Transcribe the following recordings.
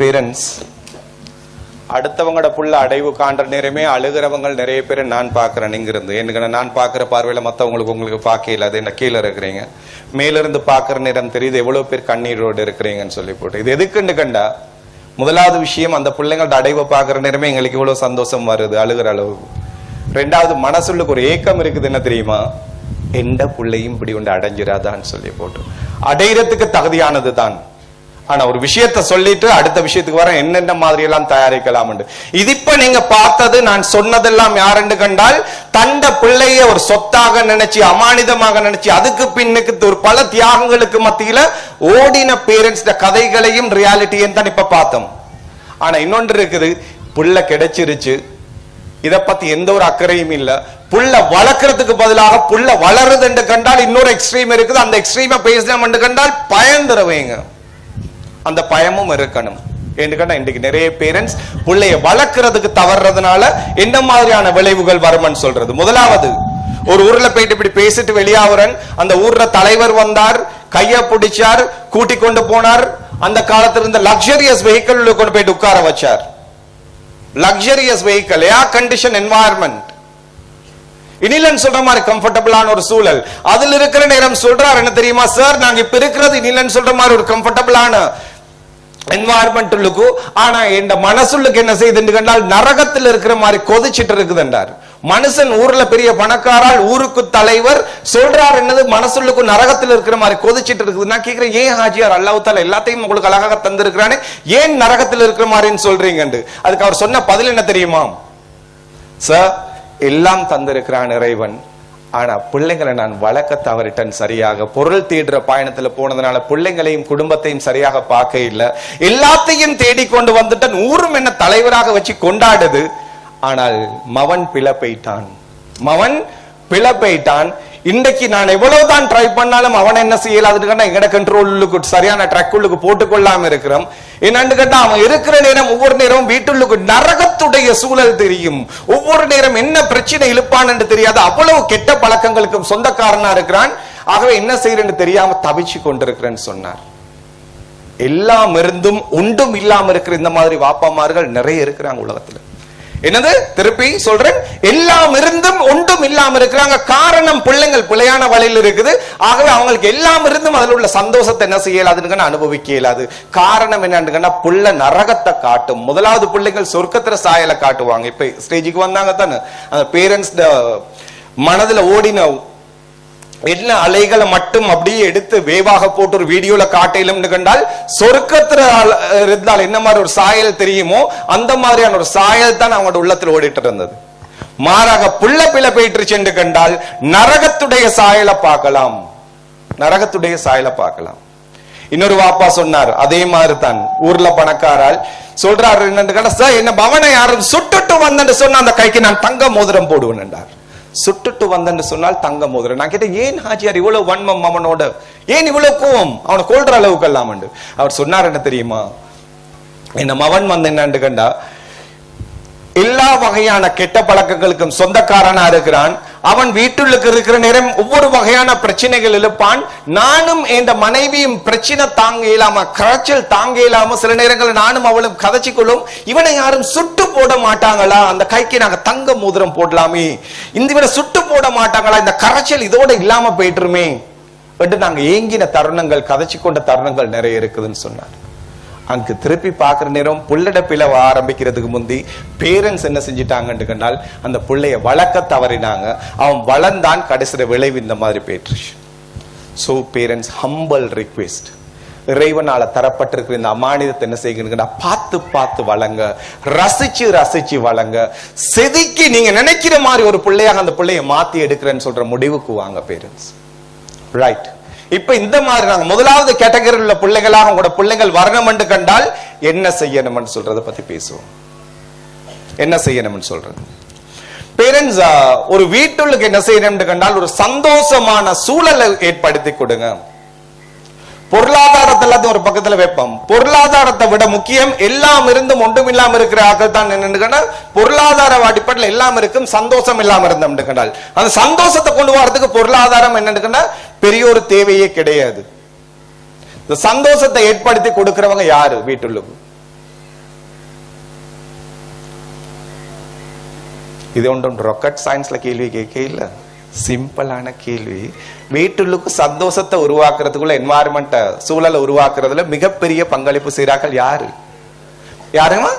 Parents அடுத்தவங்களோட புள்ள அடைவு காண்ற நேரமே அழுகிறவங்க நிறைய பேர் நான் பார்க்குறேன் இங்கிருந்து எனக்கு நான் பார்க்குற பார்வையில் மற்றவங்களுக்கு உங்களுக்கு பார்க்கல அது என்ன கீழே இருக்கிறீங்க. மேலிருந்து பார்க்குற நேரம் தெரியுது எவ்வளோ பேர் கண்ணீரோடு இருக்கிறீங்கன்னு சொல்லி போட்டு. இது எதுக்குன்னு கண்டா? முதலாவது விஷயம் அந்த பிள்ளைங்களோட அடைவை பார்க்குற நேரமே எங்களுக்கு இவ்வளோ சந்தோஷம் வருது அழுகிற அளவுக்கு. ரெண்டாவது மனசுள்ளுக்கு ஒரு ஏக்கம் இருக்குது என்ன தெரியுமா? எந்த பிள்ளையும் இப்படி ஒன்று அடைஞ்சிராதான்னு சொல்லி போட்டு. அடையிறதுக்கு தகுதியானது தான் ஆனா ஒரு விஷயத்த சொல்லிட்டு அடுத்த விஷயத்துக்கு வர என்னென்ன மாதிரி எல்லாம் தயாரிக்கலாம் இது இப்ப நீங்க பார்த்தது நான் சொன்னதெல்லாம் யாருன்னு கண்டால் தண்ட பிள்ளைய ஒரு சொத்தாக நினைச்சு அமானிதமாக நினைச்சு அதுக்கு பின்னுக்கு ஒரு பல தியாகங்களுக்கு மத்தியில ஓடின பேரண்ட்ஸ் கதைகளையும் ரியாலிட்டியும் தான் இப்ப பார்த்தோம். ஆனா இன்னொன்று இருக்குது புள்ள கிடைச்சிருச்சு. இத பத்தி எந்த ஒரு அக்கறையும் இல்ல. புள்ள வளர்க்கறதுக்கு பதிலாக புள்ள வளருது என்று கண்டால் இன்னொரு எக்ஸ்ட்ரீம் இருக்குது. அந்த எக்ஸ்ட்ரீமை பேசினோம் என்று கண்டால் பயந்துருவீங்க. அந்த பயமும் இருக்கணும். ஏன்னு இன்றைக்கு நிறைய பேரண்ட்ஸ் பிள்ளைய வளர்க்கறதுக்கு தவறுறதுனால என்ன மாதிரியான விளைவுகள் வரும்னு சொல்றது. முதலாவது ஒரு ஊர்ல போயிட்டு இப்படி பேசிட்டு வெளியாகிறன் அந்த ஊர்ல தலைவர் வந்தார் கைய பிடிச்சார் கூட்டி கொண்டு போனார் அந்த காலத்துல இருந்த லக்ஸரியஸ் வெஹிக்கிள் கொண்டு போயிட்டு உட்கார வச்சார். Luxurious vehicle air condition environment இனிலன் சொல்ற மாதிரி கம்ஃபர்டபுளான ஒரு சூழல். அதுல இருக்கிற நேரம் சொல்றார் என்ன தெரியுமா சார் நாங்க இப்ப இருக்கிறது இனிலன் சொல்ற மாதிரி ஒரு கம்ஃபர்டபுளான என்வாயர்மெண்ட்டுக்கு ஆனா இந்த மனசுள்ளுக்கு என்ன செய்யுதுன்னு கண்டால் நரகத்தில் இருக்கிற மாதிரி கொதிச்சிட்டு இருக்குதுன்றார் மனுஷன் ஊர்ல பெரிய பணக்காரால் ஊருக்கு தலைவர் சொல்றார் என்னது? மனசுள்ளுக்கு நரகத்தில் இருக்கிற மாதிரி கொதிச்சிட்டு இருக்குது. நான் கேட்கிறேன் ஏன் ஹாஜியார் அல்லாஹு தால எல்லாத்தையும் உங்களுக்கு அழகாக தந்திருக்கிறானே? ஏன் நரகத்தில் இருக்கிற மாதிரின்னு சொல்றீங்கண்டு அதுக்கு அவர் சொன்ன பதில் என்ன தெரியுமா? சார் எல்லாம் தந்திருக்கிறான் இறைவன். ஆனா பிள்ளைங்களை நான் வளர்க்க தவறிட்டேன் சரியாக. பொருள் தேடுற பயணத்துல போனதுனால பிள்ளைங்களையும் குடும்பத்தையும் சரியாக பார்க்க இல்லை. எல்லாத்தையும் தேடிக்கொண்டு வந்துட்டேன். ஊரும் என்ன தலைவராக வச்சு கொண்டாடுது. ஆனால் மவன் பிளப்பைட்டான் மவன் பிளப்பைட்டான் இன்றைக்கு நான் எவ்வளவுதான் ட்ரை பண்ணாலும் அவன் என்ன செய்யலாதுன்னு எங்கட கண்ட்ரோலுக்கு சரியான ட்ரக்குள்ளுக்கு போட்டுக்கொள்ளாம இருக்கிறோம் என்னன்னு கேட்டா அவன் இருக்கிற நேரம் ஒவ்வொரு நேரம் வீட்டுள்ளுக்கு நரகத்துடைய சூழல் தெரியும். ஒவ்வொரு நேரம் என்ன பிரச்சனை இழுப்பான்னு தெரியாது. அவ்வளவு கெட்ட பழக்கங்களுக்கும் சொந்தக்காரனா இருக்கிறான். ஆகவே என்ன செய்யறேன்னு தெரியாம தவிச்சு கொண்டிருக்கிறேன்னு சொன்னார். எல்லாம் இருந்தும் ஒன்றும் இல்லாம இருக்கிற இந்த மாதிரி வாப்பாமார்கள் நிறைய இருக்கிறாங்க உலகத்துல. என்னது? திருப்பி சொல்றேன். எல்லாம் இருந்தும் ஒன்றும் இல்லாம இருக்கிறாங்க. காரணம் பிள்ளைங்கள் பிள்ளையான வழியில் இருக்குது. ஆகவே அவங்களுக்கு எல்லாம் இருந்தும் அதில் உள்ள சந்தோஷத்தை என்ன செய்யலாதுன்னு அனுபவிக்க இயலாது. காரணம் என்னன்னு புள்ள நரகத்தை காட்டும். முதலாவது பிள்ளைகள் சொர்க்கத்துல சாயலை காட்டுவாங்க. இப்ப ஸ்டேஜுக்கு வந்தாங்க தானே. அந்த பேரண்ட்ஸ் மனதுல ஓடின என்ன அலைகளை மட்டும் அப்படியே எடுத்து வேவாக போட்டு ஒரு வீடியோல காட்டையிலும்னு கண்டால் சொர்க்கத்துல இருந்தால் என்ன மாதிரி ஒரு சாயல் தெரியுமோ அந்த மாதிரியான ஒரு சாயல் தான் அவங்களோட உள்ளத்துல ஓடிட்டு இருந்தது. மாறாக புள்ள பிள்ளை போயிட்டு சென்று கண்டால் நரகத்துடைய சாயலை பார்க்கலாம். நரகத்துடைய சாயலை பார்க்கலாம். இன்னொரு வாப்பா சொன்னார் அதே மாதிரி தான் ஊர்ல பணக்காரால். சொல்றாரு என்னன்னு கேட்டா சார் என்ன பவனை யாரும் சுட்டுட்டு வந்தேன்னு சொன்ன அந்த கைக்கு நான் தங்க மோதிரம் போடுவேன் என்றார். சுட்டுட்டு வந்தன்னு சொன்னால் தங்க மோதிரம் நான் கேட்டேன் ஏன் ஹாஜியார் இவ்வளவு வன்மம் அவனோட? ஏன் இவ்வளவு கோவம் அவனை கொள்ற அளவுக்கு எல்லாம் அவர் சொன்னார் என்ன தெரியுமா? என்ன மவன் வந்து என்னன்னு கண்டா எல்லா வகையான கெட்ட பழக்கங்களுக்கும் சொந்தக்காரனா இருக்கிறான். அவன் வீட்டுள்ளுக்கு இருக்கிற நேரம் ஒவ்வொரு வகையான பிரச்சனைகள் எழுப்பான். நானும் இந்த மனைவியும் பிரச்சனை தாங்க இயலாம கரைச்சல் தாங்க இயலாம சில நேரங்களில் நானும் அவளும் கதைச்சு கொள்ளும் இவனை யாரும் சுட்டு போட மாட்டாங்களா? அந்த கைக்கு நாங்க தங்க மோதிரம் போடலாமே. இந்த இவனை சுட்டு போட மாட்டாங்களா? இந்த கரைச்சல் இதோட இல்லாம போயிட்டுருமே. என்று நாங்க ஏங்கின தருணங்கள் கதைச்சு கொண்ட தருணங்கள் நிறைய இருக்குதுன்னு சொன்னார். அங்கு திருப்பி பார்க்குற நேரம் புள்ளட பிளவ ஆரம்பிக்கிறதுக்கு முந்தி பேரண்ட்ஸ் என்ன செஞ்சிட்டாங்கன்னு கண்டால் அந்த பிள்ளைய வளர்க்க தவறினாங்க. அவன் வளர்ந்தான் கடைசியில் விளைவு இந்த மாதிரி போயிட்டுருச்சு. ஸோ பேரண்ட்ஸ் ஹம்பல் ரிக்வெஸ்ட் இறைவனால் தரப்பட்டிருக்கிற இந்த அமானிதத்தை என்ன செய்யுங்கன்னா பார்த்து பார்த்து வளங்க. ரசிச்சு ரசிச்சு வளங்க. செதுக்கி நீங்க நினைக்கிற மாதிரி ஒரு பிள்ளையாக அந்த பிள்ளைய மாத்தி எடுக்கிறேன்னு சொல்ற முடிவுக்கு வாங்க பேரண்ட்ஸ் ரைட் இப்ப இந்த மாதிரி நாங்க முதலாவது கேட்டகரியில் உள்ள பிள்ளைகளாக உங்களோட பிள்ளைகள் வரணும் என்று கண்டால் என்ன செய்யணும்னு சொல்றதை பத்தி பேசுவோம். என்ன செய்யணும்னு சொல்றது? பேரண்ட்ஸ் ஒரு வீட்டுள்ளுக்கு என்ன செய்யணும்னு கண்டால் ஒரு சந்தோஷமான சூழலை ஏற்படுத்தி கொடுங்க. பொருளாதாரத்தை எல்லாத்தையும் ஒரு பக்கத்துல வைப்போம். பொருளாதாரத்தை விட முக்கியம் எல்லாம் இருந்தும் ஒன்றும் இல்லாம இருக்கிற ஆக்கள் தான் என்னன்னு பொருளாதார அடிப்படையில் எல்லாம் இருக்கும் சந்தோஷம் இல்லாம இருந்தோம் கண்டால். அந்த சந்தோஷத்தை கொண்டு வரதுக்கு பொருளாதாரம் என்னன்னு பெரிய ஒரு தேவையே கிடையாது. இந்த சந்தோஷத்தை ஏற்படுத்தி கொடுக்கிறவங்க யாரு வீட்டுள்ளுக்கு இது ஒன்றும் ராக்கெட் சயின்ஸ்ல கேள்வி கேட்க இல்ல. சிம்பிளான கேள்வி. வீட்டுள்ளுக்கு சந்தோஷத்தை உருவாக்குறதுக்குள்ள என்வாயர்மெண்ட்டை சூழலை உருவாக்குறதுல மிகப்பெரிய பங்களிப்பு செய்கிறார்கள் யாரு? யாருமா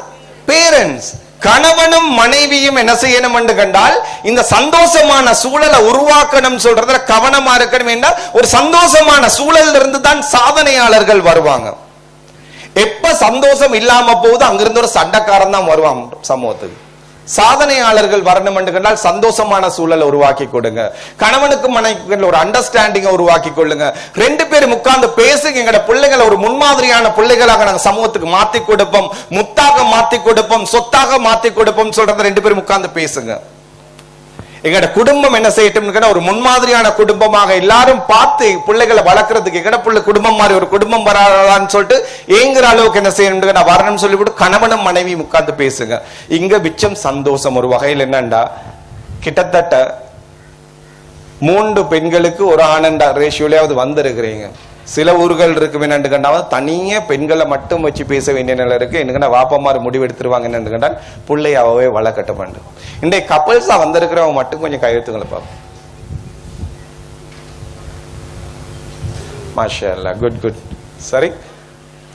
பேரண்ட்ஸ் கணவனும் மனைவியும் என்ன செய்யணும் என்று கண்டால் இந்த சந்தோஷமான சூழலை உருவாக்கணும் சொல்றதுல கவனமா இருக்கணும் என்றால் ஒரு சந்தோஷமான சூழல் இருந்து தான் சாதனையாளர்கள் வருவாங்க. எப்ப சந்தோஷம் இல்லாம போகுது அங்கிருந்து ஒரு சண்டைக்காரன் தான் வருவான் சமூகத்துக்கு. சாதனையாளர்கள் வரணும் என்று கண்டால் சந்தோஷமான சூழலை உருவாக்கி கொடுங்க. கணவனுக்கு மனைவிக்கு ஒரு அண்டர்ஸ்டாண்டிங்கை உருவாக்கி கொள்ளுங்க. ரெண்டு பேரும் உட்கார்ந்து பேசுங்க. எங்கட பிள்ளைகளை ஒரு முன்மாதிரியான பிள்ளைகளாக நாங்க சமூகத்துக்கு மாத்தி கொடுப்போம். முத்தாக மாத்தி கொடுப்போம். சொத்தாக மாத்தி கொடுப்போம் சொல்றத ரெண்டு பேரும் உட்கார்ந்து பேசுங்க. எங்கட குடும்பம் என்ன செய்யட்டும் ஒரு முன்மாதிரியான குடும்பமாக எல்லாரும் பார்த்து பிள்ளைகளை வளர்க்கறதுக்கு எங்கட பிள்ளை குடும்பம் மாதிரி ஒரு குடும்பம் வராதான்னு சொல்லிட்டு ஏங்குற அளவுக்கு என்ன செய்யணும் நான் வரணும்னு சொல்லிவிட்டு கணவனும் மனைவியும் உட்கார்ந்து பேசுங்க. இங்க மிச்சம் சந்தோஷம். ஒரு வகையில் என்னண்டா? கிட்டத்தட்ட மூன்று பெண்களுக்கு ஒரு ஆனண்டா ரேஷியோலயாவது வந்திருக்கிறீங்க. சில ஊர்கள் இருக்கு என்னென்று கண்டாவது தனியே பெண்களை மட்டும் வச்சு பேச வேண்டிய நிலை இருக்கு. என்னன்னா வாப்பமாறு முடிவு எடுத்துருவாங்க கண்டால் பிள்ளை அவே வளர்க்கட்ட வேண்டும். இன்றைய கப்பல்ஸாக வந்திருக்கிறவங்க மட்டும் கொஞ்சம் கையெழுத்துங்களை பார்ப்போம். மாஷா அல்லா குட் குட் சரி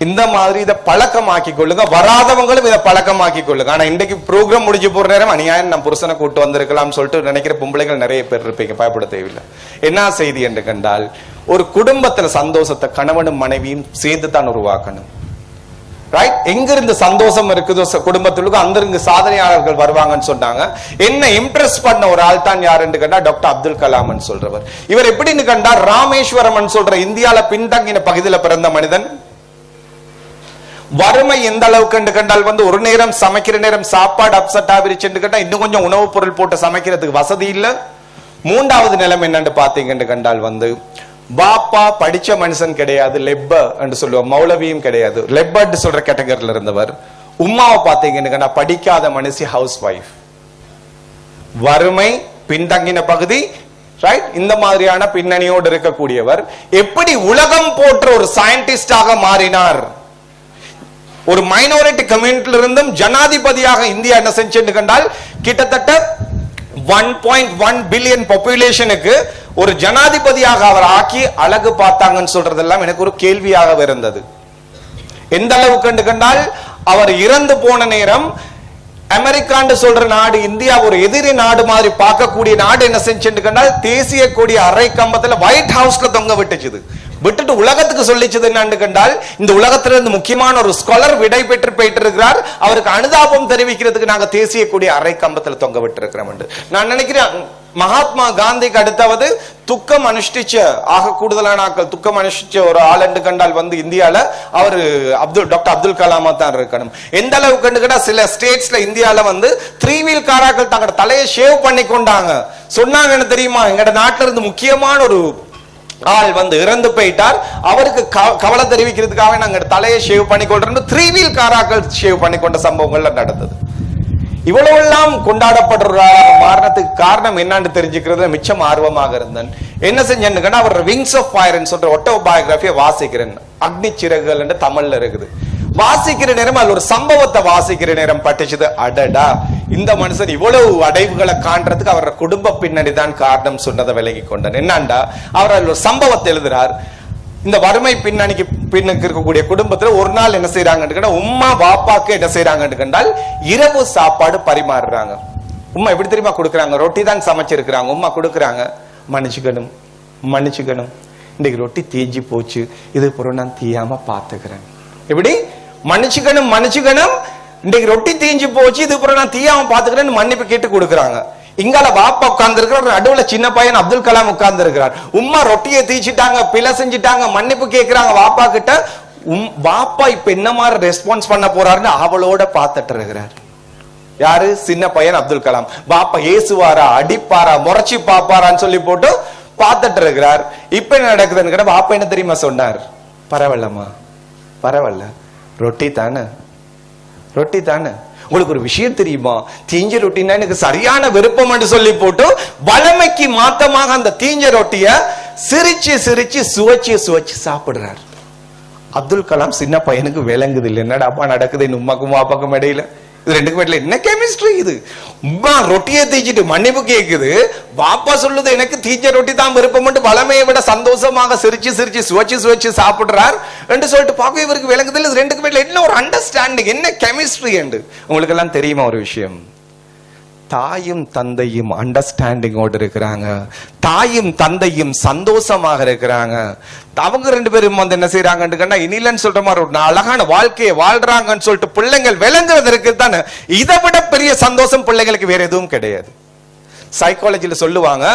இந்த மாதிரி இதை பழக்கமாக்கி கொள்ளுங்க. வராதவங்களும் இதை பழக்கமாக்கி கொள்ளுங்க. ஆனா இன்றைக்கு ப்ரோக்ராம் முடிஞ்சு போற நேரம் அநியாயம் நம்ம புருஷனை கூட்டு வந்திருக்கலாம் சொல்லிட்டு நினைக்கிற பொம்பளைகள் நிறைய பேர் இருப்பீங்க. பயப்பட தேவையில்லை. என்ன செய்தி என்று கண்டால் ஒரு குடும்பத்துல சந்தோஷத்தை கணவனும் மனைவியும் சேர்ந்து தான் உருவாக்கணும். ரைட் எங்க இருந்து சந்தோஷம் இருக்குதோ ச- அந்த இருந்து சாதனையாளர்கள் வருவாங்கன்னு சொன்னாங்க. என்ன இம்ப்ரெஸ் பண்ண ஒரு ஆள் தான் யாருன்னு கண்டா டாக்டர் அப்துல் கலாம் சொல்றவர். இவர் எப்படின்னு கண்டா ராமேஸ்வரம் சொல்ற இந்தியால பின்தங்கின பகுதியில பிறந்த மனிதன். வறுமை எந்த அளவுக்கு கண்டால் வந்து ஒரு நேரம் சமைக்கிற நேரம் சாப்பாடு அப்செட் ஆகிருச்சுன்னு கேட்டா இன்னும் கொஞ்சம் உணவுப் பொருள் போட்டு சமைக்கிறதுக்கு வசதி இல்ல. மூன்றாவது நிலம் என்னன்னு பாத்தீங்கன்னு கண்டால் வந்து பாப்பா படிச்ச மனுஷன் கிடையாது லெப்ப என்று சொல்லுவோம் மௌலவியும் கிடையாது. லெப்பன்னு சொல்ற கேட்டகரியில் இருந்தவர். உமாவை பாத்தீங்கன்னு படிக்காத மனுஷி ஹவுஸ் ஒய்ஃப் வறுமை பின்தங்கின பகுதி ரைட் இந்த மாதிரியான பின்னணியோடு இருக்கக்கூடியவர். எப்படி உலகம் போன்ற ஒரு சயின்டிஸ்டாக மாறினார்? ஒரு மைனாரிட்டி கம்யூனிட்டில இருந்தும் ஜனாதிபதியாக இந்தியா என்ன செஞ்சு கண்டால் கிட்டத்தட்ட ஒன் பாயிண்ட் ஒன் பில்லியன் பாப்புலேஷனுக்கு ஒரு ஜனாதிபதியாக அவர் ஆக்கி அழகு பார்த்தாங்கன்னு சொல்றதெல்லாம் எனக்கு ஒரு கேள்வியாக இருந்தது. எந்த அளவுக்கு கண்டால் அவர் இறந்து போன நேரம் அமெரிக்கான்னு சொல்ற நாடு இந்தியா ஒரு எதிரி நாடு மாதிரி பார்க்கக்கூடிய நாடு என்ன செஞ்சுட்டு கண்டால் தேசிய கொடி அரை கம்பத்துல ஒயிட் ஹவுஸ்ல தொங்க விட்டுச்சுது. விட்டுட்டு உலகத்துக்கு சொல்லிச்சது என்னன்னு கண்டால் இந்த உலகத்திலிருந்து முக்கியமான ஒரு ஸ்காலர் விடை பெற்று போயிட்டு இருக்கிறார் அவருக்கு அனுதாபம் தெரிவிக்கிறதுக்கு நாங்க தேசிய கொடி அரை கம்பத்தில் தொங்க விட்டுருக்கிறோம் என்று. நான் நினைக்கிறேன் மகாத்மா காந்திக்கு அடுத்தாவது துக்கம் அனுஷ்டிச்ச ஆக கூடுதலான ஆக்கள் துக்கம் அனுஷ்டிச்ச ஒரு ஆள் என்று கண்டால் வந்து இந்தியாவில் அவர் அப்துல் டாக்டர் அப்துல் கலாமா தான் இருக்கணும். எந்த அளவுக்கு கேட்டா சில ஸ்டேட்ஸ்ல இந்தியாவில் வந்து த்ரீ வீல் காராக்கள் தங்களோட தலையை ஷேவ் பண்ணி கொண்டாங்க சொன்னாங்கன்னு தெரியுமா? எங்கட நாட்டில இருந்து முக்கியமான ஒரு ஆள் வந்து இறந்து போயிட்டார். அவருக்கு கவலை தெரிவிக்கிறதுக்காக நாங்கள் தலையை ஷேவ் பண்ணி கொள்றோம் த்ரீ வீல் காராக்கள் ஷேவ் பண்ணி கொண்ட சம்பவங்கள்ல நடந்தது. இவ்வளவு எல்லாம் கொண்டாடப்படுற காரணம் என்னன்னு தெரிஞ்சுக்கிறது மிச்சம் ஆர்வமாக இருந்தேன். என்ன செஞ்சேன்னு அவர் விங்ஸ் ஆஃப் ஃபயர்னு சொல்ற ஒட்டோ பயோகிராஃபியை வாசிக்கிறேன். அக்னி சிறகுகள் என்று தமிழ்ல இருக்குது. வாசிக்கிற நேரம் அதுல ஒரு சம்பவத்தை வாசிக்கிற நேரம் பட்டுச்சுது. அடடா இந்த மனுஷன் இவ்வளவு அடைவுகளை காண்றதுக்கு அவரோட குடும்ப பின்னணி தான் காரணம் சொன்னதை விலகி கொண்டார் என்னண்டா அவர் அதில் ஒரு சம்பவத்தை எழுதுறார். இந்த வறுமை பின்னணிக்கு பின்னுக்கு இருக்கக்கூடிய குடும்பத்துல ஒரு நாள் என்ன செய்யறாங்கன்னு கேட்டா உம்மா பாப்பாக்கு என்ன செய்யறாங்கன்னு கண்டால் இரவு சாப்பாடு பரிமாறுறாங்க. உம்மா எப்படி தெரியுமா கொடுக்குறாங்க? ரொட்டி தான் சமைச்சிருக்கிறாங்க. உம்மா கொடுக்குறாங்க. மன்னிச்சுக்கணும். மன்னிச்சுக்கணும். இன்னைக்கு ரொட்டி தீஞ்சு போச்சு. இது பொருள் நான் தீயாம பாத்துக்கிறேன் எப்படி? மன்னிச்சுக்கணும் மன்னிச்சுக்கணும். இன்னைக்கு ரொட்டி தீஞ்சு போச்சு. இது பிறகு நான் தீயாம பாத்துக்கிறேன்னு மன்னிப்பு கேட்டு கொடுக்குறாங்க. இங்கால வாப்பா உட்கார்ந்து இருக்கிறார் நடுவுல சின்ன பையன் அப்துல் கலாம் உட்கார்ந்து இருக்கிறார் உம்மா ரொட்டியை தீச்சிட்டாங்க பிழை செஞ்சுட்டாங்க மன்னிப்பு கேட்கிறாங்க வாப்பா கிட்ட உம் வாப்பா இப்ப என்ன மாதிரி ரெஸ்பான்ஸ் பண்ண போறாருன்னு அவளோட பார்த்துட்டு இருக்கிறார். யாரு? சின்ன பையன் அப்துல் கலாம். பாப்பா ஏசுவாரா அடிப்பாரா முறைச்சி பாப்பாரான்னு சொல்லி போட்டு பார்த்துட்டு இருக்கிறார். இப்ப என்ன நடக்குதுன்னு பாப்பா என்ன தெரியுமா சொன்னார்? பரவாயில்லம்மா. பரவாயில்ல. ரொட்டி தானே? ரொட்டி தானே? உங்களுக்கு ஒரு விஷயம் தெரியுமா? தீஞ்ச ரொட்டினா எனக்கு சரியான விருப்பம் என்று சொல்லி போட்டு வளமைக்கு மாத்தமாக அந்த தீஞ்ச ரொட்டிய சிரிச்சு சிரிச்சு சுவைச்சு சுவைச்சு சாப்பிடுறார். அப்துல் கலாம் சின்ன பையனுக்கு விளங்குது இல்லை என்னடா அப்பா நடக்குது உமாக்கும் அப்பாக்கும் இடையில. இது ரெண்டுக்கு வீட்டுல என்ன கெமிஸ்ட்ரி இது? உம்மா ரொட்டியை தீச்சிட்டு மன்னிப்பு கேக்குது. பாப்பா சொல்லுது எனக்கு தீச்ச ரொட்டி தான் விருப்பம்ட்டு வளமையை விட சந்தோஷமாக சிரிச்சு சிரிச்சு சுவைச்சு சுவைச்சு சாப்பிடுறார். என்று சொல்லிட்டு பார்க்க இவருக்கு விளங்குதில்லை இது ரெண்டுக்கு வீட்டுல என்ன ஒரு அண்டர்ஸ்டாண்டிங் என்ன கெமிஸ்ட்ரி என்று. உங்களுக்கு எல்லாம் தெரியுமா ஒரு விஷயம்? தாயும் தந்தையும் அண்டர்ஸ்டாண்டிங்கோடு இருக்கிறாங்க. தாயும் தந்தையும் சந்தோஷமாக இருக்கிறாங்க. அவங்க ரெண்டு பேரும் வந்து என்ன செய்யறாங்கன்னு கண்டா இனிலன்னு சொல்ற மாதிரி ஒரு அழகான வாழ்க்கையை வாழ்றாங்கன்னு சொல்லிட்டு பிள்ளைங்கள் விளங்குறதற்கு தானே. இதை விட பெரிய சந்தோஷம் பிள்ளைங்களுக்கு வேற எதுவும் கிடையாது. சைக்காலஜியில் சொல்லுவாங்க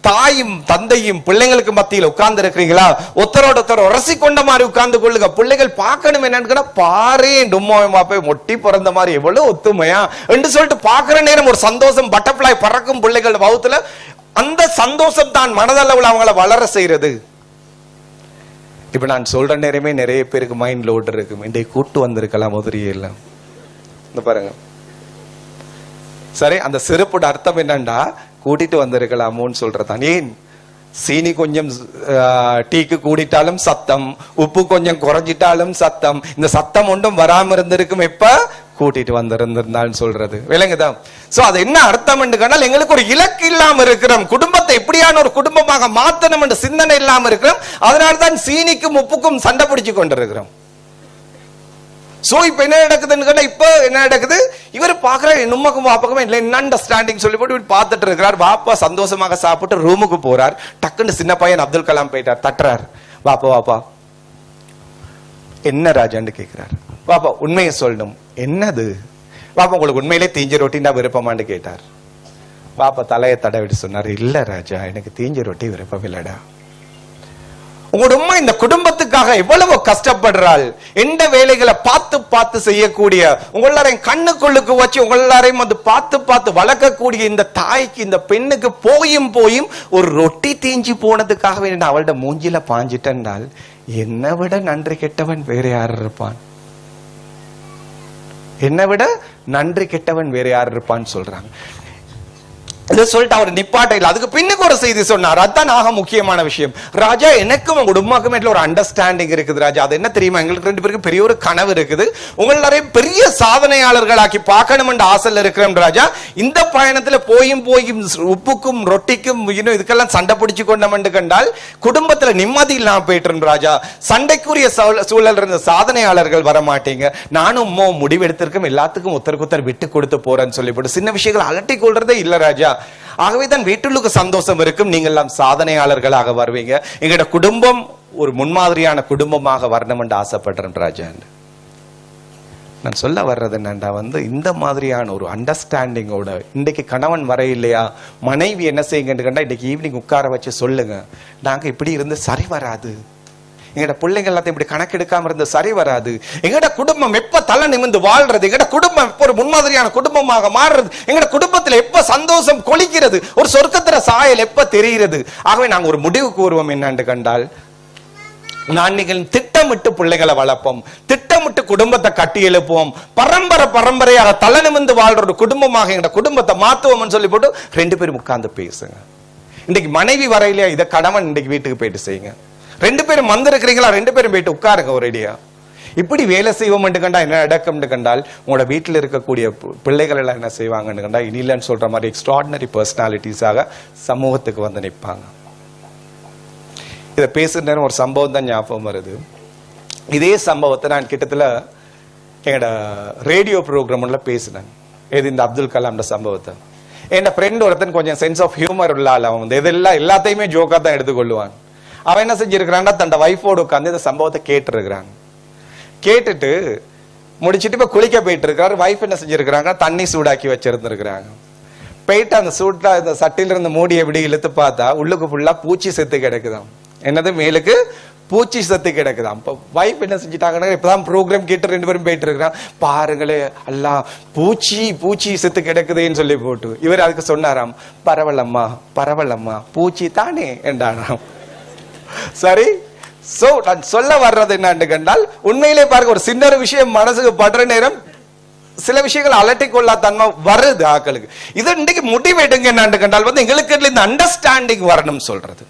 தாயும் தந்தையும் பிள்ளைங்களுக்கு மத்தியில் உட்கார்ந்து இருக்கிறீங்களா ஒருத்தரோட ஒருத்தர் உரசி கொண்ட மாதிரி உட்கார்ந்து கொள்ளுங்க. பிள்ளைகள் பார்க்கணும் என்னன்னு பாரு டும்மா போய் ஒட்டி பிறந்த மாதிரி எவ்வளவு ஒத்துமையா? என்று சொல்லிட்டு பார்க்குற நேரம் ஒரு சந்தோஷம் பட்டர்ஃப்ளை பறக்கும் பிள்ளைகள் வகுத்துல அந்த சந்தோஷம் தான் மனதளவில் அவங்கள வளர செய்யறது இப்ப நான் சொல்ற நேரமே நிறைய பேருக்கு மைண்ட் லோட் இருக்கும் இன்றைக்கு கூட்டு வந்திருக்கலாம் உதிரியே எல்லாம். இந்த பாருங்க. சரி அந்த சிறப்போட அர்த்தம் என்னண்டா? கூட்டிட்டு வந்திருக்கலாமோன்னு சொல்றதான் ஏன் சீனி கொஞ்சம் ஆஹ், டீக்கு கூடிட்டாலும் சத்தம் உப்பு கொஞ்சம் குறைஞ்சிட்டாலும் சத்தம். இந்த சத்தம் ஒன்றும் வராம இருந்திருக்கும் எப்ப? கூட்டிட்டு வந்திருந்திருந்தான்னு சொல்றது. விலங்குதான் சோ அது என்ன அர்த்தம் என்று எங்களுக்கு ஒரு இலக்கு இல்லாம இருக்கிறோம். குடும்பத்தை எப்படியான ஒரு குடும்பமாக மாத்தணும் என்ற சிந்தனை இல்லாம இருக்கிறோம். அதனால்தான் சீனிக்கும் உப்புக்கும் சண்டை பிடிச்சு கொண்டிருக்கிறோம். சோ இப்ப என்ன நடக்குதுன்னு கேட்டா இப்ப என்ன நடக்குது? இவர் பாக்குற நும்மக்கும் பாப்பக்கும் இல்லை. என்ன அண்டர்ஸ்டாண்டிங் சொல்லி போட்டு இவர் பார்த்துட்டு இருக்கிறார். பாப்பா சந்தோஷமாக சாப்பிட்டு ரூமுக்கு போறார். டக்குன்னு சின்ன பையன் அப்துல் கலாம் போயிட்டார். தட்டுறார். பாப்பா வாப்பா. என்ன ராஜான்னு கேட்கிறார் பாப்பா உண்மையை சொல்லணும். என்னது? பாப்பா உங்களுக்கு உண்மையிலே தீஞ்ச ரொட்டின்னா விருப்பமான்னு கேட்டார். பாப்பா தலையை தடவிட்டு சொன்னார் இல்ல ராஜா எனக்கு தீஞ்ச ரொட்டி விருப்பம் இல்லடா. உங்களோட அம்மா இந்த குடும்பத்துக்காக எவ்வளவு கஷ்டப்படுறாள்? எந்த வேலைகளை பார்த்து பார்த்து செய்யக்கூடிய உங்களாரையும் கண்ணுக்குள்ளுக்கு வச்சு உங்களாரையும் வந்து பார்த்து பார்த்து வளர்க்கக்கூடிய இந்த தாய்க்கு இந்த பெண்ணுக்கு போயும் போயும் ஒரு ரொட்டி தீஞ்சி போனதுக்காக வேண்டி நான் அவள்கிட்ட மூஞ்சில பாஞ்சிட்டால் என்னை விட நன்றி கெட்டவன் வேற யார் இருப்பான்? என்னை விட நன்றி கெட்டவன் வேற யார் இருப்பான்னு சொல்றாங்க. சொல்லிட்டு அவர் நிப்பாட்ட அதுக்கு பின்னுக்கு ஒரு செய்தி சொன்னார். அதுதான் ஆக முக்கியமான விஷயம். ராஜா எனக்கும் உங்க உமாக்கும் ஒரு அண்டர்ஸ்டாண்டிங் இருக்குது ராஜா. அது என்ன தெரியுமா? எங்களுக்கு ரெண்டு பேருக்கு பெரிய ஒரு கனவு இருக்குது. உங்களை நிறைய பெரிய சாதனையாளர்களாக்கி பார்க்கணும் ஆசையில் இருக்கிறோம் ராஜா. இந்த பயணத்தில் போயும் போயும் உப்புக்கும் ரொட்டிக்கும் இன்னும் இதுக்கெல்லாம் சண்டை பிடிச்சு கொண்டோம் கண்டால் குடும்பத்தில் நிம்மதி இல்லாமல் போயிட்டு ராஜா. சண்டைக்குரிய சூழல் இருந்த சாதனையாளர்கள் வர மாட்டீங்க. நானும் உம்மா முடிவெடுத்திருக்கோம். எல்லாத்துக்கும் உத்தருக்கு உத்தர் விட்டு கொடுத்து போறேன்னு சொல்லிவிட்டு சின்ன விஷயங்கள் அலட்டி கொள்றதே இல்லை ராஜா. ஆகவே தான் வீட்டுள்ளுக்கு சந்தோஷம் இருக்கும். நீங்கள் எல்லாம் சாதனையாளர்களாக வருவீங்க. எங்களோட குடும்பம் ஒரு முன்மாதிரியான குடும்பமாக வரணும் என்று ஆசைப்படுறேன் ராஜன். நான் சொல்ல வர்றது என்னண்டா வந்து இந்த மாதிரியான ஒரு அண்டர்ஸ்டாண்டிங்கோட இன்னைக்கு கணவன் வர இல்லையா மனைவி என்ன செய்யுங்கன்னு கண்டா இன்னைக்கு ஈவினிங் உட்கார வச்சு சொல்லுங்க. நாங்கள் இப்படி இருந்து சரி வராது. எங்கட பிள்ளைங்க எல்லாத்தையும் இப்படி கணக்கெடுக்காம இருந்து சரி வராது. எங்கட குடும்பம் எப்ப தலை நிமிந்து வாழ்றது? எங்கட குடும்பம் எப்ப ஒரு முன்மாதிரியான குடும்பமாக மாறுறது? எங்கட குடும்பத்துல எப்ப சந்தோஷம் கொளிக்கிறது? ஒரு சொர்க்கத்திர சாயல் எப்ப தெரிகிறது? ஆகவே நாங்க ஒரு முடிவுக்கு வருவோம் என்னன்னு கண்டால் நான் நீங்கள் திட்டமிட்டு பிள்ளைகளை வளர்ப்போம். திட்டமிட்டு குடும்பத்தை கட்டி எழுப்புவோம். பரம்பரை பரம்பரையாக தலை நிமிந்து வாழ்ற ஒரு குடும்பமாக எங்க குடும்பத்தை மாத்துவோம்னு சொல்லி போட்டு ரெண்டு பேரும் உட்கார்ந்து பேசுங்க. இன்னைக்கு மனைவி வரையிலேயே இதை கணவன் இன்னைக்கு வீட்டுக்கு போயிட்டு செய்யுங்க. ரெண்டு பேரும் வந்திருக்கிறீங்களா? ரெண்டு பேரும் போயிட்டு உட்காருங்க ஒரேடியா இப்படி வேலை செய்வோம் கண்டா என்ன நடக்கும்னு கண்டால் உங்களோட வீட்டில் இருக்கக்கூடிய பு- பிள்ளைகள் எல்லாம் என்ன செய்வாங்கன்னு கண்டா இல்லைன்னு சொல்ற மாதிரி எக்ஸ்ட்ராடினரி பர்சனாலிட்டிஸாக சமூகத்துக்கு வந்து நிற்பாங்க இதை பேசுகிற நேரம் ஒரு சம்பவம் தான் ஞாபகம் வருது. இதே சம்பவத்தை நான் கிட்டத்தில் எங்களோட ரேடியோ ப்ரோக்ராம்ல பேசினேன். எது இந்த அப்துல் கலாம்ட சம்பவத்தை. என் ஃப்ரெண்ட் ஒருத்தன் கொஞ்சம் சென்ஸ் ஆஃப் ஹியூமர் உள்ள ஆள். அவன் வந்து இதெல்லாம் எல்லாத்தையுமே ஜோக்கா தான் எடுத்துக்கொள்ளுவான். அவன் என்ன செஞ்சிருக்கிறான்னா தன்னோட ஒய்ஃபோடு உட்காந்து இந்த சம்பவத்தை கேட்டுருக்கிறாங்க. கேட்டுட்டு முடிச்சுட்டு இப்போ குளிக்க போயிட்டு இருக்காரு வைஃப் என்ன செஞ்சிருக்கிறாங்க தண்ணி சூடாக்கி வச்சிருந்துருக்கிறாங்க. போயிட்டு அந்த சூட்டா இந்த சட்டில இருந்து மூடியை எப்படி இழுத்து பார்த்தா உள்ளுக்கு ஃபுல்லா பூச்சி செத்து கிடக்குதாம். என்னது மேலுக்கு பூச்சி செத்து கிடக்குதாம். இப்போ வைஃப் என்ன செஞ்சுட்டாங்கன்னா இப்பதான் ப்ரோக்ராம் கேட்டு ரெண்டு பேரும் போயிட்டு இருக்கிறான் பாருங்களே எல்லாம் பூச்சி பூச்சி செத்து கிடக்குதுன்னு சொல்லி போட்டு. இவர் அதுக்கு சொன்னாராம் பரவலம்மா பரவலம்மா பூச்சி தானே என்றாராம். சரி? சோ நான் சொல்ல வர்றது என்னன்னு கண்டால் உண்மையிலே பாருங்க ஒரு சின்ன விஷயம் மனசுக்கு படுற நேரம் சில விஷயங்கள் அலட்டிக் கொள்ளா தன்மை வருது ஆக்களுக்கு. இது இன்னைக்கு முடிவெடுங்க என்னன்னு கண்டால் வந்து எங்களுக்கு இந்த அண்டர்ஸ்டாண்டிங் வரணும் சொல்றது.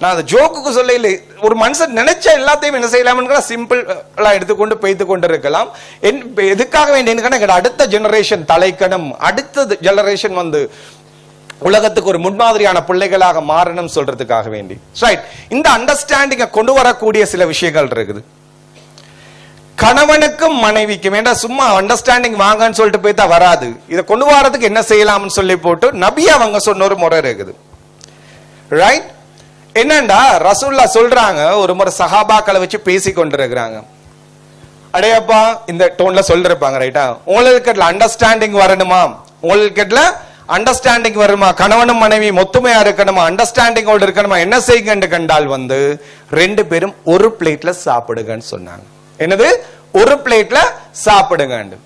நான் அந்த ஜோக்குக்கு சொல்ல இல்லை ஒரு மனுஷன் நினைச்ச எல்லாத்தையும் என்ன செய்யலாம்னு சிம்பிள் எடுத்துக்கொண்டு பெய்து கொண்டு இருக்கலாம் என் எதுக்காக வேண்டியன்னு அடுத்த ஜெனரேஷன் தலைக்கணும் அடுத்த ஜெனரேஷன் வந்து உலகத்துக்கு ஒரு முன்மாதிரியான பிள்ளைகளாக மாறணும் சொல்றதுக்காக வேண்டி. ரைட் இந்த அண்டர்ஸ்டாண்டிங்கை கொண்டு வரக்கூடிய சில விஷயங்கள் இருக்குது. கணவனுக்கும் மனைவிக்கும் ஏண்டா சும்மா அண்டர்ஸ்டாண்டிங் வாங்கன்னு சொல்லிட்டு போய் தான் வராது. இதை கொண்டு வரதுக்கு என்ன செய்யலாம்னு சொல்லி போட்டு நபி அவங்க சொன்ன ஒரு முறை இருக்குது. ரைட் என்னண்டா? ரசூல்லா சொல்றாங்க. ஒரு முறை சஹாபாக்களை வச்சு பேசி கொண்டிருக்கிறாங்க. அடையப்பா இந்த டோன்ல சொல்லிருப்பாங்க ரைட்டா உங்களுக்கு அண்டர்ஸ்டாண்டிங் வரணுமா? உங்களுக்கு அண்டர்ஸ்டாண்டிங் வருமா? கணவனும் மனைவி மொத்தமையா இருக்கணுமா? அண்டர்ஸ்டாண்டிங் இருக்கணுமா? என்ன செய்யுங்கன்னு கண்டால் வந்து ரெண்டு பேரும் ஒரு பிளேட்ல சாப்பிடுங்கன்னு சொன்னாங்க. என்னது? ஒரு பிளேட்ல சாப்பிடுங்க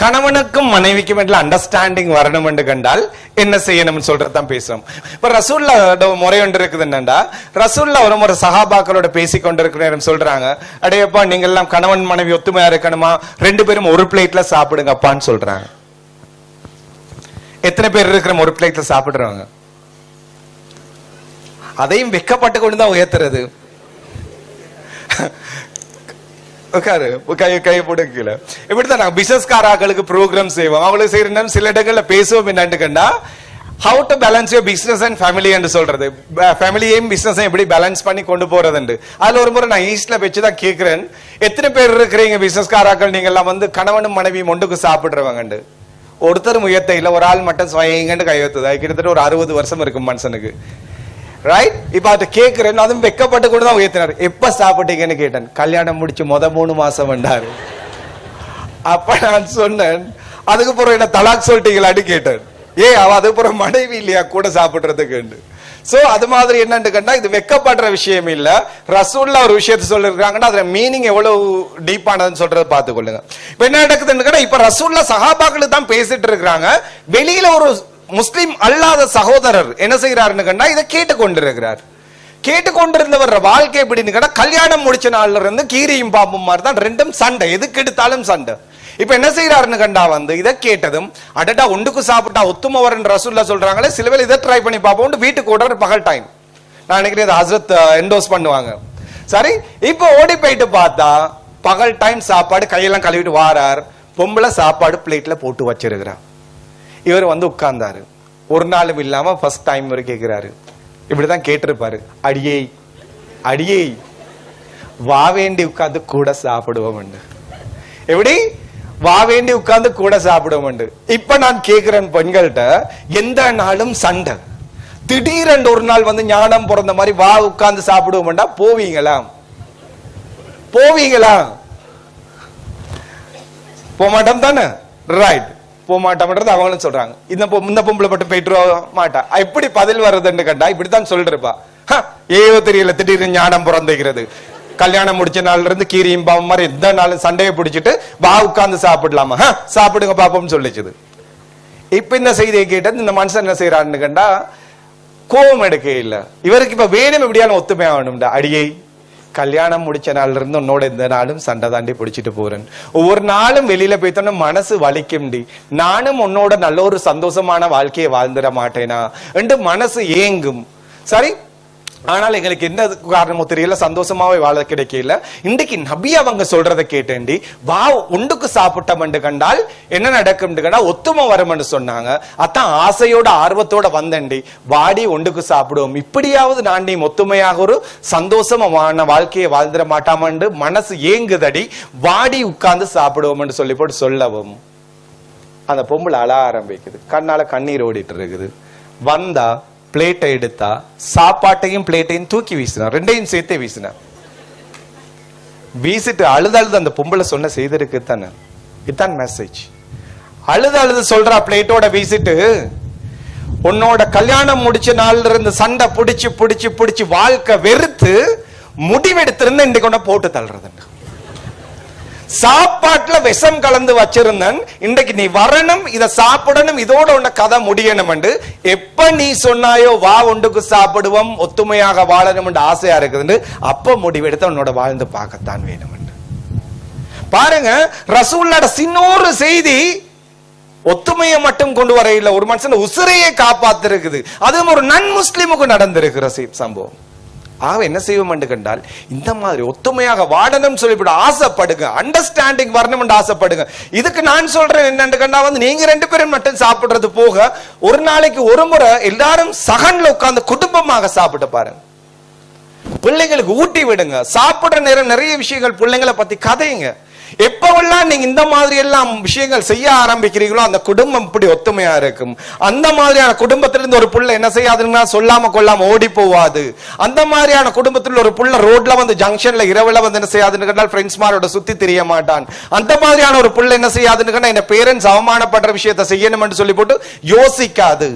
கணவனுக்கும் மனைவிக்கும் இடையில அண்டர்ஸ்டாண்டிங் வரணும் என்று கண்டால் என்ன செய்யணும்னு சொல்றதுதான் பேசுறோம். இப்ப ரசூல்லா முறை ஒன்று இருக்குது என்னண்டா? ரசூல்லா ஒரு முறை சஹாபாக்களோட பேசி கொண்டிருக்கிற சொல்றாங்க. அடையப்பா நீங்க எல்லாம் கணவன் மனைவி ஒத்துமையா இருக்கணுமா? ரெண்டு பேரும் ஒரு பிளேட்ல சாப்பிடுங்கப்பான்னு சொல்றாங்க. எத்தனை பேர் இருக்கிற ஒரு பிளேட்ல சாப்பிடுறாங்க? அதையும் வெக்கப்பட்டு கொண்டு தான் உயர்த்துறது. உட்காரு கை கை போட்டு கீழே. இப்படித்தான் நாங்க பிசினஸ் காராக்களுக்கு ப்ரோக்ராம் செய்வோம். அவங்களுக்கு செய்யறோம் சில இடங்கள்ல பேசுவோம் என்னன்னு கண்டா how to balance your business and family என்று சொல்றது. ஃபேமிலியையும் பிசினஸையும் எப்படி பேலன்ஸ் பண்ணி கொண்டு போறதுண்டு. அதுல ஒரு முறை நான் ஈஸ்ட்ல வச்சு தான் கேட்கிறேன் எத்தனை பேர் இருக்கிறீங்க பிசினஸ் காராக்கள் நீங்க எல்லாம் வந்து கணவனும் மனைவியும் ஒன்றுக்கு சாப்பிடுறவங்கண்டு. ஒருத்தர் முயற்சி இல்லை ஒரு ஆள் மட்டும் சுயங்கன்னு கையெழுத்துதா கிட்டத்தட்ட ஒரு அறுபது வருஷம் இருக்கும் மனுஷனுக்கு. ரைட் இப்ப அதை கேட்கிறேன் அதுவும் வெக்கப்பட்டு கூட தான் உயர்த்தினார். எப்ப சாப்பிட்டீங்கன்னு கேட்டேன். கல்யாணம் முடிச்சு மொத மூணு மாசம் வந்தாரு. அப்ப நான் சொன்னேன் அதுக்கு என்ன தலாக் சொல்லிட்டீங்களான்னு கேட்டேன். ஏ அவ அதுக்கப்புறம் மனைவி இல்லையா? கூட சாப்பிடுறதுக்கு சோ அது மாதிரி என்னன்னு கண்டா இது வெக்கப்படுற விஷயம் இல்ல. ரசூல்ல ஒரு விஷயத்தை சொல்லிருக்காங்கன்னா அதுல மீனிங் எவ்வளவு டீப்பானதுன்னு சொல்றதை பார்த்துக்கொள்ளுங்க. இப்ப என்ன நடக்குதுன்னு கேட்டா இப்ப ரசூல்ல சகாபாக்களுக்கு தான் பேசிட்டு இருக்கிறாங்க. வெளியில ஒரு முஸ்லிம் அல்லாத சகோதரர் என்ன செய்யறாருன்னு கண்டா இதை கேட்டு கொண்டிருக்கிறார் கேட்டுக்கொண்டிருந்தவர் வாழ்க்கை எப்படின்னு கேட்டா கல்யாணம் முடிச்ச நாள்ல இருந்து கீரியும் பாம்பும் மாதிரி தான் ரெண்டும் சண்டை. எதுக்கு எடுத்தாலும் சண்டை. இப்ப என்ன செய்யறாருன்னு கண்டா வந்து இதை கேட்டதும் அடடா ஒன்றுக்கு சாப்பிட்டா ஒத்துமவரன் ரசூல்லா சொல்றாங்களே சில பேர் இதை ட்ரை பண்ணி பார்ப்போம் வீட்டுக்கு ஓடுற பகல் டைம் நான் நினைக்கிறேன் இதை ஹசரத் என்டோஸ் பண்ணுவாங்க. சரி இப்போ ஓடி போயிட்டு பார்த்தா பகல் டைம் சாப்பாடு கையெல்லாம் கழுவிட்டு வாரார் பொம்பளை சாப்பாடு பிளேட்ல போட்டு வச்சிருக்கிறார். இவர் வந்து உட்கார்ந்தாரு. ஒரு நாளும் இல்லாம ஃபர்ஸ்ட் டைம் இவர் கேட்கிறாரு இப்படிதான் கேட்டிருப்பாரு. அடியே அடியே வா வேண்டி உட்கார்ந்து கூட சாப்பிடுவோம் எப்படி? வா வேண்டி உட்கார்ந்து கூட சாப்பிடுவோம் இப்ப நான் கேக்குறேன் பெண்கள்கிட்ட எந்த நாளும் சண்டை. திடீரென்று ஒரு நாள் வந்து ஞானம் பிறந்த மாதிரி வா உட்கார்ந்து சாப்பிடுவோம்டா போவீங்களா? போவீங்களா? போக மாட்டோம் தானே ரைட் போக மாட்டோம்ன்றது அவங்களும் சொல்றாங்க. இந்த இந்த பொம்பளை மட்டும் போயிட்டு மாட்டா. எப்படி பதில் வர்றதுன்னு கேட்டா இப்படித்தான் சொல்லிருப்பா "ஹ, தெரியல திடீர்னு ஞானம் பிறந்துகிறது. கல்யாணம் முடிச்ச நாள்ல இருந்து கீரியும் பாவம் மாதிரி எந்த நாளும் சண்டையை பிடிச்சிட்டு வா உட்கார்ந்து சாப்பிடலாமா? சாப்பிடுங்க பாப்போம்னு சொல்லிச்சுது. இப்ப இந்த செய்தியை கேட்டது இந்த மனுஷன் என்ன செய்யறான்னு கண்டா கோபம் எடுக்க இல்ல. இவருக்கு இப்ப வேணும் எப்படியான ஒத்துமை ஆகணும்டா. அடியை கல்யாணம் முடிச்ச நாள்ல இருந்து உன்னோட இந்த நாளும் சண்டை தாண்டி பிடிச்சிட்டு போறேன். ஒவ்வொரு நாளும் வெளியில போய்த்தோன்னா மனசு வலிக்கும்டி. நானும் உன்னோட நல்ல ஒரு சந்தோஷமான வாழ்க்கையை வாழ்ந்துட மாட்டேனா? என்று மனசு ஏங்கும். சரி ஆனால் எங்களுக்கு என்ன காரணமோ தெரியல சந்தோஷமாவே வாழ கிடைக்கல. இன்றைக்கு நபி அவங்க சொல்றதை கேட்டேன்டி வா உண்டுக்கு சாப்பிட்டோம்னு கண்டால் என்ன நடக்கும் கண்டா ஒத்துமை வரும்னு சொன்னாங்க. அதான் ஆசையோட ஆர்வத்தோட வந்தேன்டி. வாடி ஒண்டுக்கு சாப்பிடுவோம். இப்படியாவது நான் நீ ஒத்துமையாக ஒரு சந்தோஷமான வாழ்க்கையை வாழ்ந்துட மாட்டாமண்டு மனசு ஏங்குதடி. வாடி உட்கார்ந்து சாப்பிடுவோம்னு சொல்லி போட்டு சொல்லவும். அந்த பொம்பளை அழ ஆரம்பிக்குது. கண்ணால கண்ணீர் ஓடிட்டு இருக்குது. வந்தா பிளேட்டை எடுத்தா சாப்பாட்டையும் பிளேட்டையும் தூக்கி வீசினா ரெண்டையும் சேர்த்தே வீசினா வீசிட்டு அழுது அழுது அந்த பொம்பளை சொன்ன செய்திருக்கு தானே? இதுதான் மெசேஜ் அழுது அழுது சொல்றா பிளேட்டோட வீசிட்டு உன்னோட கல்யாணம் முடிச்ச நாள்ல இருந்து சண்டை பிடிச்சி பிடிச்சி பிடிச்சி வாழ்க்கை வெறுத்து முடிவெடுத்திருந்து இன்னைக்கு கொண்டு போட்டு தள்ளுறதுண்டு சாப்பாட்டுல விஷம் கலந்து வச்சிருந்தன். இன்றைக்கு நீ வரணும் இத சாப்பிடணும் இதோட உன்ன கதை முடியணும் எப்ப நீ சொன்னாயோ வா ஒன்றுக்கு சாப்பிடுவோம் ஒத்துமையாக வாழணும் ஆசையா இருக்குது அப்ப முடிவெடுத்து உன்னோட வாழ்ந்து பார்க்கத்தான் வேணும் பாருங்க ரசூல்லோட சின்னொரு செய்தி ஒத்துமையை மட்டும் கொண்டு வர ஒரு மனுஷன் உசுரையை காப்பாத்திருக்குது. அதுவும் ஒரு நன் முஸ்லிமுக்கு நடந்திருக்கிற சம்பவம். ஆக என்ன செய்வோம் என்று கண்டால் இந்த மாதிரி ஒத்துமையாக வாடணும் சொல்லிவிட ஆசைப்படுங்க. அண்டர்ஸ்டாண்டிங் வரணும் என்று ஆசைப்படுங்க. இதுக்கு நான் சொல்றேன் என்னன்னு கண்டா வந்து நீங்க ரெண்டு பேரும் மட்டும் சாப்பிடுறது போக ஒரு நாளைக்கு ஒரு முறை எல்லாரும் சகன்ல உட்கார்ந்து குடும்பமாக சாப்பிட்டு பாருங்க. பிள்ளைங்களுக்கு ஊட்டி விடுங்க. சாப்பிடுற நேரம் நிறைய விஷயங்கள் பிள்ளைங்களை பத்தி கதைங்க. எப்பவெல்லாம் நீங்க இந்த மாதிரி எல்லாம் விஷயங்கள் செய்ய ஆரம்பிக்கிறீங்களோ அந்த குடும்பம் இப்படி ஒத்துமையா இருக்கும். அந்த மாதிரியான குடும்பத்திலிருந்து ஒரு புள்ள என்ன செய்யாதுன்னா சொல்லாம கொள்ளாம ஓடி போவாது. அந்த மாதிரியான குடும்பத்தில் ஒரு புள்ள ரோட்ல வந்து ஜங்ஷன்ல இரவுல வந்து என்ன செய்யாதுன்னு கேட்டால் ஃப்ரெண்ட்ஸ் மாரோட சுத்தி தெரிய மாட்டான். அந்த மாதிரியான ஒரு புள்ள என்ன செய்யாதுன்னு கேட்டா என்ன பேரண்ட்ஸ் அவமானப்படுற விஷயத்தை செய்யணும்னு சொல்லி போட்டு யோசிக்காது.